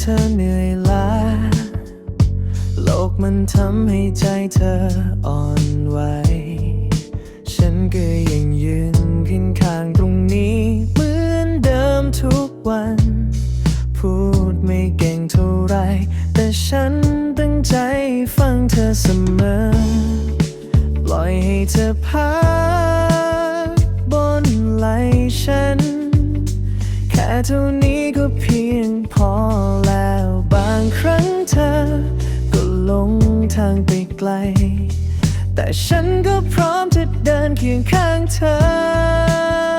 เธอเหนื่อยล้า โลกมันทำให้ใจเธออ่อนไหว ฉันก็ยังยืนขึ้นข้างตรงนี้ เหมือนเดิมทุกวัน พูดไม่เก่งเท่าไร แต่ฉันตั้งใจฟังเธอเสมอ ปล่อยให้เธอพักบนไหลฉัน แค่เท่านี้ ทางไปไกล แต่ฉันก็พร้อมจะเดินเคียงข้างเธอ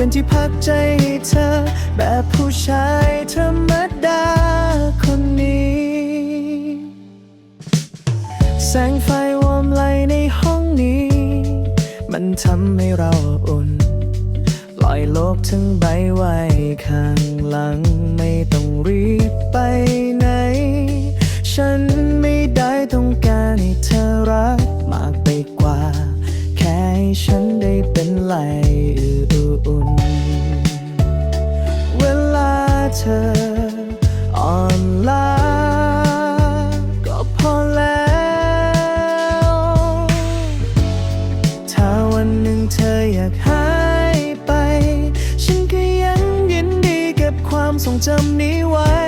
เป็นที่พักใจให้เธอ แบบผู้ชายธรรมดาคนนี้ แสงไฟวอมไลในห้องนี้ มันทำให้เราอุ่น ปล่อยโลกทั้งใบไว้ข้างหลังไม่ต้องรีบไปไหน ฉันไม่ได้ต้องการให้เธอรักมากไปกว่า แค่ให้ฉันได้เป็นไหลอุ่น เวลาเธออ่อนล้าก็พอแล้ว ถ้าวันหนึ่งเธออยากหายไป ฉันก็ยังยินดีเก็บความทรงจำนี้ไว้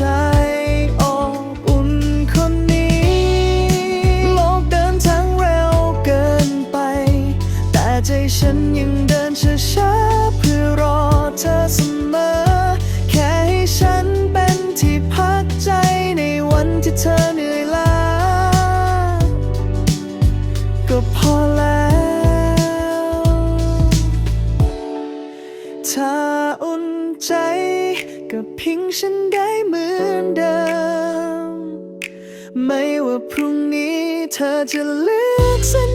แบบผู้ชายอบอุ่นคนนี้ โลกเดินทางเร็วเกินไป แต่ใจฉันยังเดินช้าๆเพื่อรอเธอเสมอ แค่ให้ฉันเป็นที่พักใจในวันที่เธอเหนื่อยล้าก็พอแล้ว ถ้าอุ่นใจก็พิง ฉันได้เหมือนเดิม ไม่ว่าพรุ่งนี้เธอจะเลือกเส้น